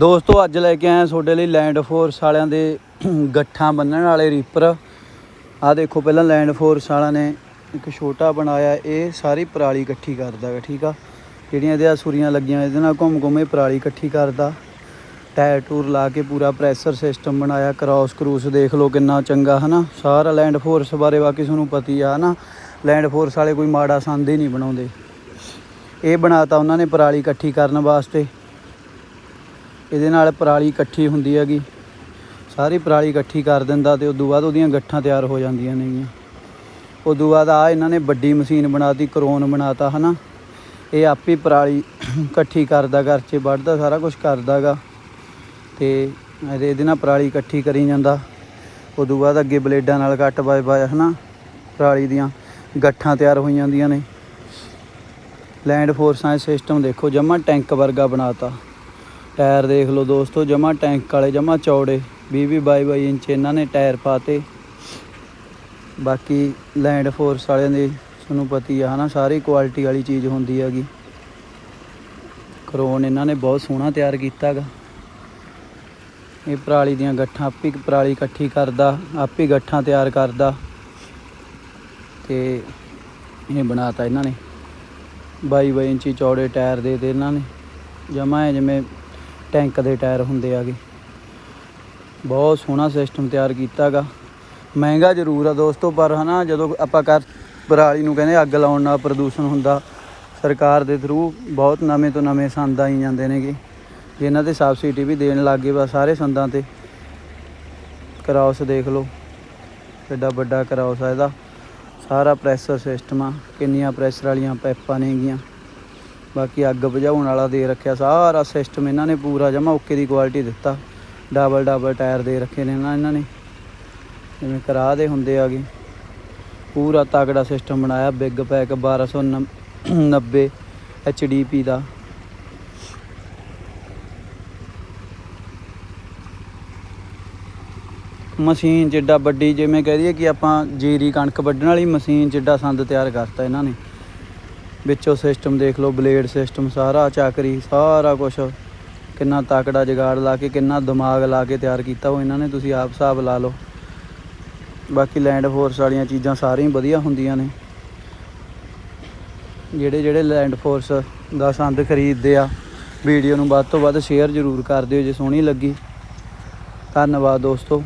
ਦੋਸਤੋ, ਅੱਜ ਲੈ ਕੇ ਆਇਆ ਤੁਹਾਡੇ ਲਈ ਲੈਂਡ ਫੋਰਸ ਵਾਲਿਆਂ ਦੇ ਗੱਠਾਂ ਬੰਨਣ ਵਾਲੇ ਰੀਪਰ ਆ ਦੇਖੋ, ਪਹਿਲਾਂ ਲੈਂਡ ਫੋਰਸ ਵਾਲਿਆਂ ਨੇ ਇੱਕ ਛੋਟਾ ਬਣਾਇਆ, ਇਹ ਸਾਰੀ ਪਰਾਲੀ ਇਕੱਠੀ ਕਰਦਾ ਗਾ, ਠੀਕ ਆ? ਜਿਹੜੀਆਂ ਇਹਦੇ ਆ ਸੁਰੀਆਂ ਲੱਗੀਆਂ, ਇਹਦੇ ਨਾਲ ਘੁੰਮ ਘੁੰਮ ਇਹ ਪਰਾਲੀ ਇਕੱਠੀ ਕਰਦਾ। ਟਾਇਰ ਟੂਰ ਲਾ ਕੇ ਪੂਰਾ ਪ੍ਰੈਸ਼ਰ ਸਿਸਟਮ ਬਣਾਇਆ ਕ੍ਰਾਸ ਕਰੂਸ ਦੇਖ ਲਓ ਕਿੰਨਾ ਚੰਗਾ, ਹਨਾ? ਸਾਰਾ ਲੈਂਡ ਫੋਰਸ ਬਾਰੇ ਬਾਕੀ ਤੁਹਾਨੂੰ ਪਤੀ ਆ, ਹਨਾ? ਲੈਂਡ ਫੋਰਸ ਵਾਲੇ ਕੋਈ ਮਾੜਾ ਸੰਦ ਹੀ ਨਹੀਂ ਬਣਾਉਂਦੇ। ਇਹ ਬਣਾਤਾ ਉਹਨਾਂ ਨੇ ਪਰਾਲੀ ਇਕੱਠੀ ਕਰਨ ਵਾਸਤੇ। ਇਹਦੇ ਨਾਲ ਪਰਾਲੀ ਇਕੱਠੀ ਹੁੰਦੀ ਹੈਗੀ। ਸਾਰੀ ਪਰਾਲੀ ਇਕੱਠੀ ਕਰ ਦਿੰਦਾ ਤੇ ਉਦੋਂ ਬਾਅਦ ਉਹਦੀਆਂ ਗੱਠਾਂ ਤਿਆਰ ਹੋ ਜਾਂਦੀਆਂ ਨੇਗੀਆਂ। ਉਦੋਂ ਬਾਅਦ ਆ ਇਹਨਾਂ ਨੇ ਵੱਡੀ ਮਸ਼ੀਨ ਬਣਾਤੀ, ਕਰੋਨ ਬਣਾਤਾ, ਹਨਾ। ਇਹ ਆਪੇ ਪਰਾਲੀ ਇਕੱਠੀ ਕਰਦਾ, ਘਰ 'ਚ ਵੱਢਦਾ, ਸਾਰਾ ਕੁਝ ਕਰਦਾਗਾ। ਤੇ ਇਹਦੇ ਇਹਦੇ ਨਾਲ ਪਰਾਲੀ ਇਕੱਠੀ ਕਰੀ ਜਾਂਦਾ। ਉਦੋਂ ਬਾਅਦ ਅੱਗੇ ਬਲੇਡਾਂ ਨਾਲ ਕੱਟ ਬਾਏ ਬਾਏ ਹਨਾ। ਪਰਾਲੀ ਦੀਆਂ ਗੱਠਾਂ ਤਿਆਰ ਹੋਈ ਜਾਂਦੀਆਂ ਨੇ। ਲੈਂਡ ਫੋਰਸਾਂ ਸਿਸਟਮ ਦੇਖੋ, ਜਮਾ ਟੈਂਕ ਵਰਗਾ ਬਣਾਤਾ। ਟਾਇਰ ਦੇਖ ਲਓ ਦੋਸਤੋ ਜਮਾ ਟੈਂਕ ਵਾਲੇ ਜਮਾ ਚੌੜੇ 20 20 22 22 ਇੰਚ ਇਹਨਾਂ ਨੇ ਟਾਇਰ ਪਾਤੇ। ਬਾਕੀ ਲੈਂਡ ਫੋਰਸ ਵਾਲਿਆਂ ਦੀ ਤੁਹਾਨੂੰ ਪਤੀ ਆ, ਹਨਾ, ਸਾਰੀ ਕੁਆਲਿਟੀ ਵਾਲੀ ਚੀਜ਼ ਹੁੰਦੀ ਹੈਗੀ। ਕਰੋਨ ਇਹਨਾਂ ਨੇ ਬਹੁਤ ਸੋਹਣਾ ਤਿਆਰ ਕੀਤਾਗਾ ਇਹ ਪਰਾਲੀ ਦੀਆਂ ਗੱਠਾਂ ਆਪੇ ਹੀ ਪਰਾਲੀ ਇਕੱਠੀ ਕਰਦਾ, ਆਪੇ ਹੀ ਗੱਠਾਂ ਤਿਆਰ ਕਰਦਾ। ਤੇ ਇਹ ਬਣਾਤਾ ਇਹਨਾਂ ਨੇ। 22 22 ਇੰਚੀ ਚੌੜੇ ਟਾਇਰ ਦੇ ਤੇ ਇਹਨਾਂ ਨੇ। ਜਮਾ ਹੈ ਜਿਵੇਂ ਟੈਂਕ ਦੇ ਟਾਇਰ ਹੁੰਦੇ ਆਗੇ। ਬਹੁਤ ਸੋਹਣਾ ਸਿਸਟਮ ਤਿਆਰ ਕੀਤਾਗਾ। ਮਹਿੰਗਾ ਜ਼ਰੂਰ ਆ ਦੋਸਤੋ, ਪਰ ਹਨਾ ਜਦੋਂ ਆਪਾਂ ਕਰ ਪਰਾਲੀ ਨੂੰ ਕਹਿੰਦੇ ਅੱਗ ਲਾਉਣ ਨਾਲ ਪ੍ਰਦੂਸ਼ਣ ਹੁੰਦਾ, ਸਰਕਾਰ ਦੇ ਥਰੂ ਬਹੁਤ ਨਵੇਂ ਤੋਂ ਨਵੇਂ ਸੰਦ ਆਈ ਜਾਂਦੇ ਨੇਗੇ। ਜਿਨ੍ਹਾਂ ਤੇ ਸਬਸਿਡੀ ਵੀ ਦੇਣ ਲੱਗੇ ਵਾ ਸਾਰੇ ਸੰਦਾਂ ਤੇ। ਕਰਾਉਸ ਦੇਖ ਲਓ, ਕਿੱਡਾ ਵੱਡਾ ਕਰਾਉਸ ਆ ਇਹਦਾ। ਸਾਰਾ ਪ੍ਰੈਸ਼ਰ ਸਿਸਟਮ ਆ, ਕਿੰਨੀਆਂ ਪ੍ਰੈਸ਼ਰ ਵਾਲੀਆਂ ਪਾਈਪਾਂ ਨੇਗੀਆਂ। ਬਾਕੀ ਅੱਗ ਬੁਝਾਉਣ ਵਾਲਾ ਦੇ ਰੱਖਿਆ, ਸਾਰਾ ਸਿਸਟਮ ਇਹਨਾਂ ਨੇ ਪੂਰਾ ਜਮਾ ਓਕੇ ਦੀ ਕੁਆਲਿਟੀ ਦਿੱਤਾ। ਡਬਲ ਡਬਲ ਟਾਇਰ ਦੇ ਰੱਖੇ ਨੇ ਨਾ ਇਹਨਾਂ ਨੇ। ਜਿਵੇਂ ਕਰਾ ਦੇ ਹੁੰਦੇ ਆਗੇ। ਪੂਰਾ ਤਗੜਾ ਸਿਸਟਮ ਬਣਾਇਆ ਬਿਗ ਪੈਕ 1290 ਐਚਡੀਪੀ ਦਾ। ਮਸ਼ੀਨ ਜਿੱਡਾ ਵੱਡੀ, ਜਿਵੇਂ ਕਹਿ ਦਈਏ ਕਿ ਆਪਾਂ ਜੀਰੀ ਕਣਕ ਵੱਢਣ ਵਾਲੀ ਮਸ਼ੀਨ ਜਿੱਡਾ ਸੰਦ ਤਿਆਰ ਕਰਤਾ ਇਹਨਾਂ ਨੇ। ਵਿੱਚੋਂ ਸਿਸਟਮ ਦੇਖ ਲਓ ਬਲੇਡ ਸਿਸਟਮ ਸਾਰਾ ਚਾਕਰੀ, ਸਾਰਾ ਕੁਝ ਕਿੰਨਾ ਤਾਕੜਾ ਜਗਾੜ ਲਾ ਕੇ, ਕਿੰਨਾ ਦਿਮਾਗ ਲਾ ਕੇ ਤਿਆਰ ਕੀਤਾ ਉਹ ਇਹਨਾਂ ਨੇ, ਤੁਸੀਂ ਆਪ ਹਿਸਾਬ ਲਾ ਲਓ। ਬਾਕੀ ਲੈਂਡ ਫੋਰਸ ਵਾਲੀਆਂ ਚੀਜ਼ਾਂ ਸਾਰੀਆਂ ਵਧੀਆ ਹੁੰਦੀਆਂ ਨੇ। ਜਿਹੜੇ ਜਿਹੜੇ ਲੈਂਡ ਫੋਰਸ ਦਾ ਸੰਦ ਖਰੀਦਦੇ ਆ ਵੀਡੀਓ ਨੂੰ ਵੱਧ ਤੋਂ ਵੱਧ ਸ਼ੇਅਰ ਜ਼ਰੂਰ ਕਰ ਦਿਓ ਜੇ ਸੋਹਣੀ ਲੱਗੀ। ਧੰਨਵਾਦ ਦੋਸਤੋ।